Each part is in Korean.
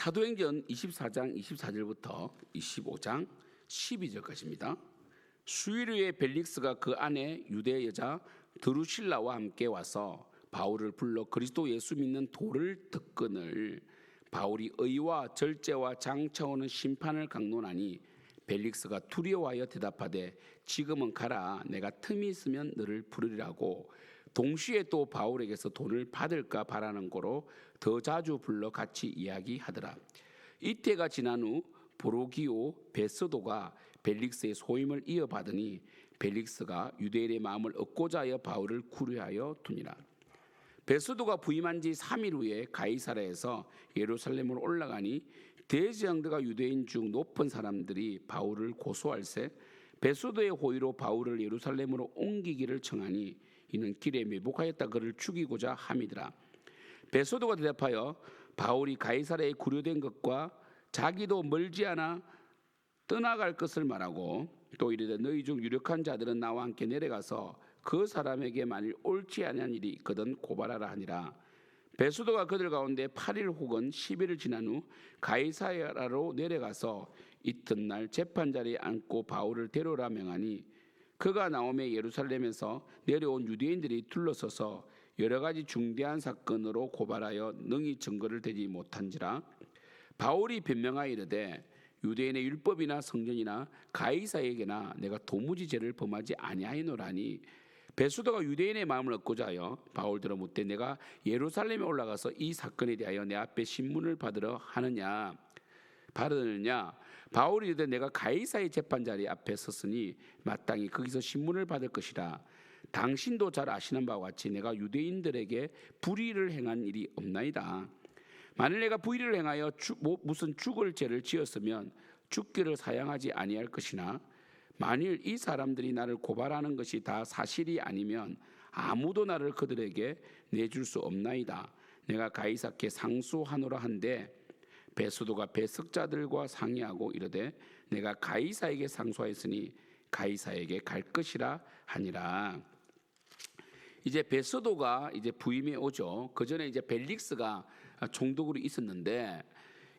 사도행전 24장 24절부터 25장 12절까지입니다. 수위르의 벨릭스가 그 안에 유대 여자 드루실라와 함께 와서 바울을 불러 그리스도 예수 믿는 도를 듣건을 바울이 의와 절제와 장차오는 심판을 강론하니 벨릭스가 두려워하여 대답하되 지금은 가라 내가 틈이 있으면 너를 부르리라고 동시에 또 바울에게서 돈을 받을까 바라는 거로 더 자주 불러 같이 이야기하더라. 이때가 지난 후 보로기오 베스도가 벨릭스의 소임을 이어받으니 벨릭스가 유대인의 마음을 얻고자 하여 바울을 구려하여 두니라. 베스도가 부임한 지 3일 후에 가이사라에서 예루살렘으로 올라가니 대제장들과 유대인 중 높은 사람들이 바울을 고소할세 베스도의 호의로 바울을 예루살렘으로 옮기기를 청하니 이는 길에 매복하였다. 그를 죽이고자 함이더라. 베스도가 대답하여 바울이 가이사라에 구려된 것과 자기도 멀지 않아 떠나갈 것을 말하고 또 이르되 너희 중 유력한 자들은 나와 함께 내려가서 그 사람에게 만일 옳지 아니한 일이 있거든 고발하라 하니라. 베수도가 그들 가운데 8일 혹은 10일을 지난 후 가이사야로 내려가서 이튿날 재판 자리에 앉고 바울을 데려오라 명하니 그가 나오매 예루살렘에서 내려온 유대인들이 둘러서서 여러 가지 중대한 사건으로 고발하여 능히 증거를 대지 못한지라 바울이 변명하여 이르되 유대인의 율법이나 성전이나 가이사에게나 내가 도무지 죄를 범하지 아니하노라니 베수도가 유대인의 마음을 얻고자 하여 바울들어 묻되 내가 예루살렘에 올라가서 이 사건에 대하여 내 앞에 신문을 받으러 하느냐 받으느냐 바울이 이르되 내가 가이사의 재판 자리 앞에 섰으니 마땅히 거기서 신문을 받을 것이라 당신도 잘 아시는 바와 같이 내가 유대인들에게 불의를 행한 일이 없나이다 만일 내가 불의를 행하여 주, 뭐, 무슨 죽을 죄를 지었으면 죽기를 사양하지 아니할 것이나 만일 이 사람들이 나를 고발하는 것이 다 사실이 아니면 아무도 나를 그들에게 내줄 수 없나이다. 내가 가이사께 상소하노라 한데 베수도가 배석자들과 상의하고 이르되 내가 가이사에게 상소하였으니 가이사에게 갈 것이라 하니라. 이제 베스도가 이제 부임해 오죠. 그 전에 이제 벨릭스가 총독으로 있었는데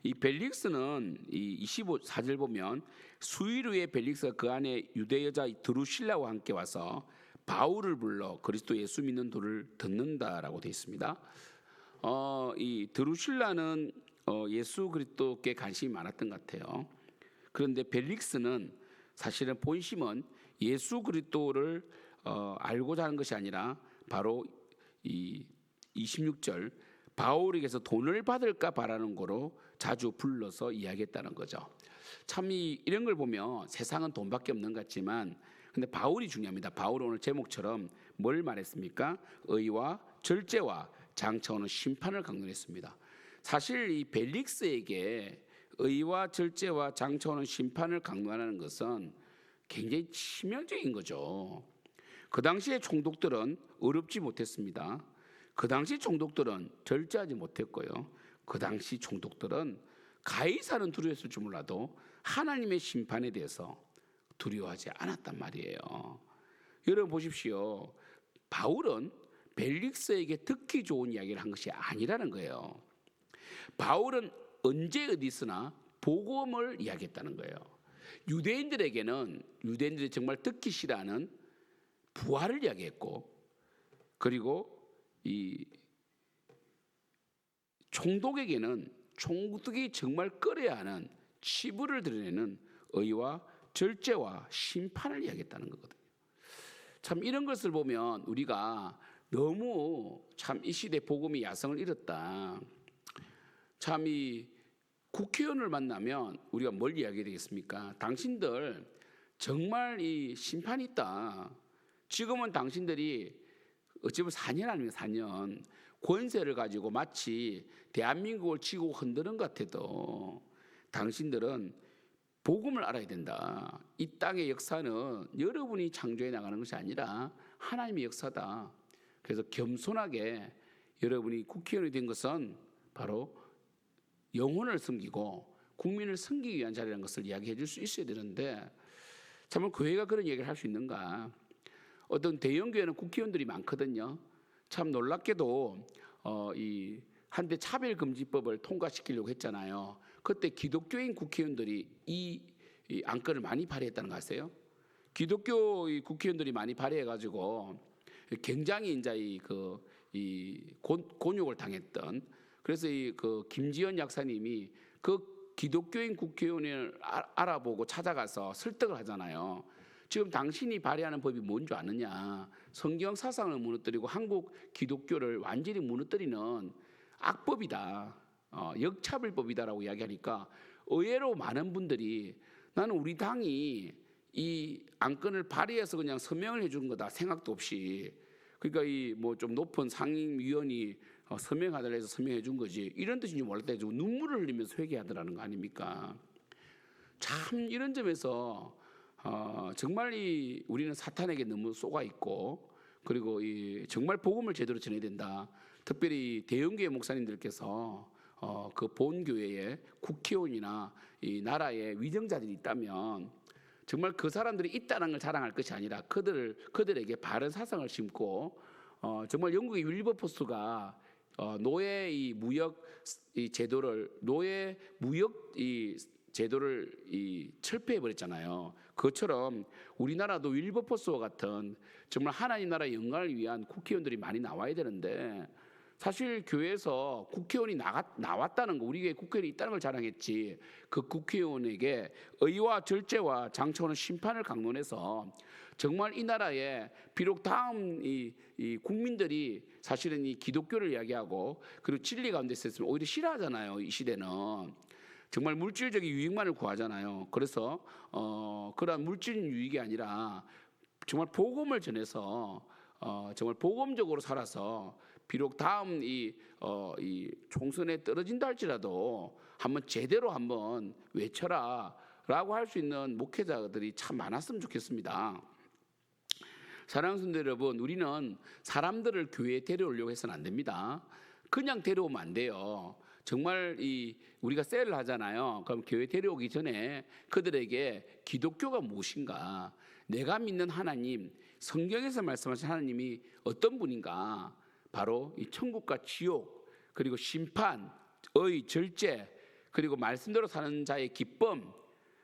이 벨릭스는 이 25사절 보면 수일 후에 벨릭스가 그 안에 유대 여자 드루실라와 함께 와서 바울을 불러 그리스도 예수 믿는 도를 듣는다라고 되어 있습니다. 어, 이 드루실라는 어, 예수 그리스도께 관심이 많았던 것 같아요. 그런데 벨릭스는 사실은 본심은 예수 그리스도를 어, 알고자 하는 것이 아니라 바로 이 26절 바울에게서 돈을 받을까 바라는 거로 자주 불러서 이야기했다는 거죠. 참 이, 이런 걸 보면 세상은 돈밖에 없는 것 같지만 근데 바울이 중요합니다. 바울 오늘 제목처럼 뭘 말했습니까? 의와 절제와 장차오는 심판을 강론했습니다. 사실 이 벨릭스에게 의와 절제와 장차오는 심판을 강론하는 것은 굉장히 치명적인 거죠. 그 당시에 총독들은 어렵지 못했습니다. 그 당시 총독들은 절제하지 못했고요. 그 당시 총독들은 가이사는 두려웠을 줄 몰라도 하나님의 심판에 대해서 두려워하지 않았단 말이에요. 여러분 보십시오. 바울은 벨릭스에게 듣기 좋은 이야기를 한 것이 아니라는 거예요. 바울은 언제 어디서나 복음을 이야기했다는 거예요. 유대인들에게는 유대인들이 정말 듣기 싫어하는 부활을 이야기했고 그리고 이 총독에게는 총독이 정말 끌어야 하는 치부를 드러내는 의와 절제와 심판을 이야기했다는 거거든요. 참 이런 것을 보면 우리가 너무 참 이 시대 복음이 야성을 잃었다. 참 이 국회의원을 만나면 우리가 뭘 이야기 되겠습니까? 당신들 정말 이 심판이 있다. 지금은 당신들이 어찌 보면 4년 아니면 4년 권세를 가지고 마치 대한민국을 치고 흔드는 것 같아도 당신들은 복음을 알아야 된다. 이 땅의 역사는 여러분이 창조해 나가는 것이 아니라 하나님의 역사다. 그래서 겸손하게 여러분이 국회의원이 된 것은 바로 영혼을 섬기고 국민을 섬기기 위한 자리라는 것을 이야기해 줄 수 있어야 되는데 참 교회가 그런 얘기를 할 수 있는가? 어떤 대형 교회는 국회의원들이 많거든요. 참 놀랍게도 어, 이 한때 차별금지법을 통과시키려고 했잖아요. 그때 기독교인 국회의원들이 이, 이 안건을 많이 발의했다는 거 아세요? 기독교 이 국회의원들이 많이 발의해가지고 굉장히 이제 이그 이 곤욕을 당했던 그래서 이 그 김지연 약사님이 그 기독교인 국회의원을 아- 알아보고 찾아가서 설득을 하잖아요. 지금 당신이 발의하는 법이 뭔 줄 아느냐? 성경 사상을 무너뜨리고 한국 기독교를 완전히 무너뜨리는 악법이다. 어, 역차별법이다라고 이야기하니까 의외로 많은 분들이 나는 우리 당이 이 안건을 발의해서 그냥 서명을 해준 거다 생각도 없이 그러니까 이 뭐 좀 높은 상임위원이 어, 서명하달라 해서 서명해 준 거지 이런 뜻인지 몰랐다 해가지고 눈물을 흘리면서 회개하더라는 거 아닙니까? 참 이런 점에서 어, 정말 이 우리는 사탄에게 너무 쏘가 있고 그리고 이 정말 복음을 제대로 전해야 된다. 특별히 대형교회 목사님들께서 어, 그 본교회에 국회의원이나 이 나라의 위정자들이 있다면 정말 그 사람들이 있다는 걸 자랑할 것이 아니라 그들 그들에게 바른 사상을 심고 어, 정말 영국의 윌버포스가 어, 노예 이 무역 이 제도를 노예 무역 이 제도를 이 철폐해 버렸잖아요. 그것처럼 우리나라도 윌버포스와 같은 정말 하나님 나라 영광을 위한 국회의원들이 많이 나와야 되는데 사실 교회에서 국회의원이 나갔, 나왔다는 거 우리 교회 국회의원이 있다는 걸 자랑했지. 그 국회의원에게 의와 절제와 장차오는 심판을 강론해서 정말 이 나라에 비록 다음 이, 이 국민들이 사실은 이 기독교를 이야기하고 그리고 진리 가운데 있었으면 오히려 싫어하잖아요 이 시대는. 정말 물질적인 유익만을 구하잖아요. 그래서 어, 그러한 물질적인 유익이 아니라 정말 복음을 전해서 어, 정말 복음적으로 살아서 비록 다음 이, 어, 이 총선에 떨어진다 할지라도 한번 제대로 한번 외쳐라 라고 할 수 있는 목회자들이 참 많았으면 좋겠습니다. 사랑하는 여러분, 우리는 사람들을 교회에 데려오려고 해서는 안 됩니다. 그냥 데려오면 안 돼요. 정말 이 우리가 셀을 하잖아요. 그럼 교회 데려오기 전에 그들에게 기독교가 무엇인가, 내가 믿는 하나님, 성경에서 말씀하신 하나님이 어떤 분인가, 바로 이 천국과 지옥, 그리고 심판, 의, 절제, 그리고 말씀대로 사는 자의 기쁨,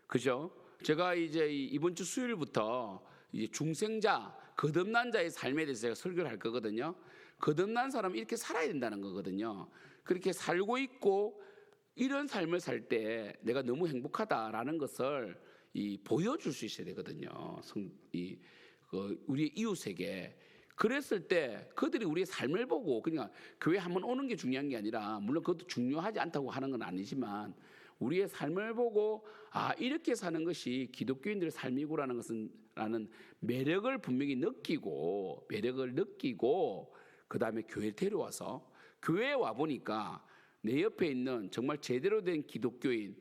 그죠? 제가 이제 이- 이번 주 수요일부터 이제 중생자, 거듭난 자의 삶에 대해서 제가 설교를 할 거거든요. 거듭난 사람은 이렇게 살아야 된다는 거거든요. 그렇게 살고 있고 이런 삶을 살 때 내가 너무 행복하다라는 것을 이 보여줄 수 있어야 되거든요. 성, 이, 그 우리의 이웃에게. 그랬을 때 그들이 우리의 삶을 보고 그냥 교회 한번 오는 게 중요한 게 아니라 물론 그것도 중요하지 않다고 하는 건 아니지만 우리의 삶을 보고 아 이렇게 사는 것이 기독교인들의 삶이고라는 것은 라는 매력을 분명히 느끼고 매력을 느끼고 그 다음에 교회를 데려와서 교회에 와 보니까 내 옆에 있는 정말 제대로 된 기독교인을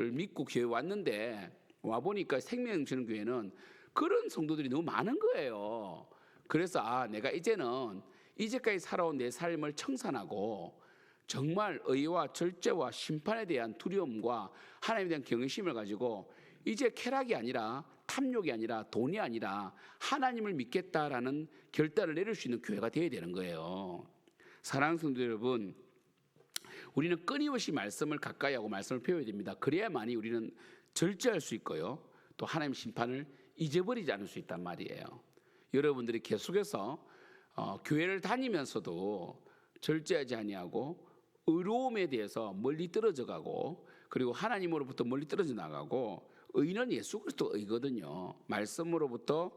을 믿고 교회 에 왔는데 와 보니까 생명 주는 교회는 그런 성도들이 너무 많은 거예요. 그래서 아 내가 이제는 이제까지 살아온 내 삶을 청산하고 정말 의와 절제와 심판에 대한 두려움과 하나님에 대한 경외심을 가지고 이제 쾌락이 아니라 탐욕이 아니라 돈이 아니라 하나님을 믿겠다라는 결단을 내릴 수 있는 교회가 되어야 되는 거예요. 사랑하는 성도 여러분, 우리는 끊임없이 말씀을 가까이 하고 말씀을 배워야 됩니다. 그래야만이 우리는 절제할 수 있고요. 또 하나님 심판을 잊어버리지 않을 수 있단 말이에요. 여러분들이 계속해서 어, 교회를 다니면서도 절제하지 아니하고 의로움에 대해서 멀리 떨어져 가고 그리고 하나님으로부터 멀리 떨어져 나가고 의는 예수 그리스도 의거든요. 말씀으로부터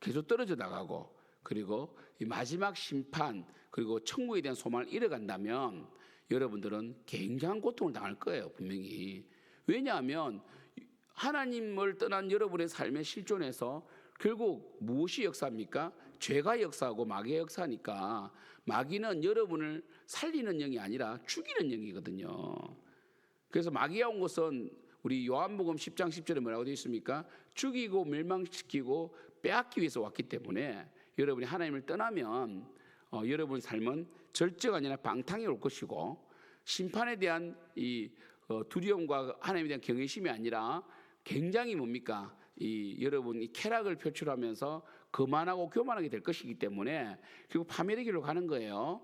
계속 떨어져 나가고 그리고 이 마지막 심판 그리고 천국에 대한 소망을 잃어간다면 여러분들은 굉장한 고통을 당할 거예요 분명히 왜냐하면 하나님을 떠난 여러분의 삶의 실존에서 결국 무엇이 역사입니까? 죄가 역사하고 마귀의 역사니까 마귀는 여러분을 살리는 영이 아니라 죽이는 영이거든요. 그래서 마귀가 온 것은 우리 요한복음 10장 10절에 뭐라고 되어 있습니까? 죽이고 멸망시키고 빼앗기 위해서 왔기 때문에 여러분이 하나님을 떠나면 어, 여러분 삶은 절제가 아니라 방탕이 올 것이고 심판에 대한 이 어, 두려움과 하나님에 대한 경외심이 아니라 굉장히 뭡니까? 이 여러분 이 쾌락을 표출하면서 거만하고 교만하게 될 것이기 때문에 결국 파멸의 길로 가는 거예요.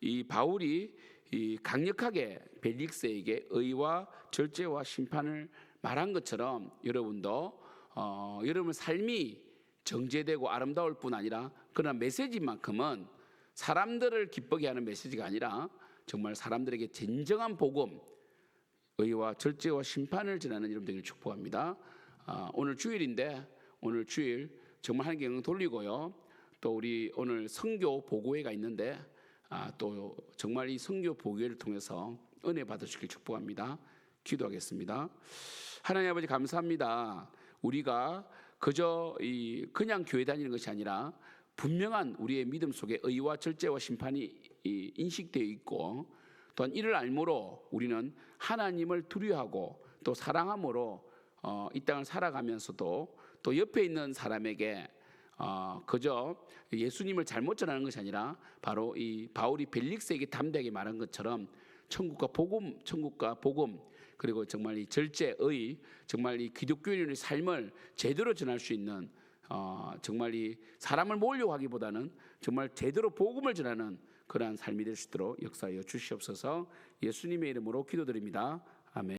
이 바울이 이 강력하게 벨릭스에게 의와 절제와 심판을 말한 것처럼 여러분도 어, 여러분 삶이 정제되고 아름다울 뿐 아니라 그러나 메시지만큼은 사람들을 기쁘게 하는 메시지가 아니라 정말 사람들에게 진정한 복음, 의와 절제와 심판을 전하는 여러분들을 축복합니다. 아, 오늘 주일인데 오늘 주일 정말 하나님께 영광 돌리고요. 또 우리 오늘 성교 보고회가 있는데 아, 또 정말 이 성교 보고회를 통해서 은혜 받으시길 축복합니다. 기도하겠습니다. 하나님 아버지 감사합니다. 우리가 그저 이 그냥 교회 다니는 것이 아니라 분명한 우리의 믿음 속에 의와 절제와 심판이 이 인식되어 있고 또한 이를 알므로 우리는 하나님을 두려워하고 또 사랑함으로 어, 이 땅을 살아가면서도 또 옆에 있는 사람에게 어, 그저 예수님을 잘못 전하는 것이 아니라 바로 이 바울이 벨릭스에게 담대하게 말한 것처럼 천국과 복음, 천국과 복음 그리고 정말 이 절제의 정말 이 기독교인의 삶을 제대로 전할 수 있는 어, 정말 이 사람을 모으려고 하기보다는 정말 제대로 복음을 전하는 그러한 삶이 될 수 있도록 역사하여 주시옵소서 예수님의 이름으로 기도드립니다. 아멘.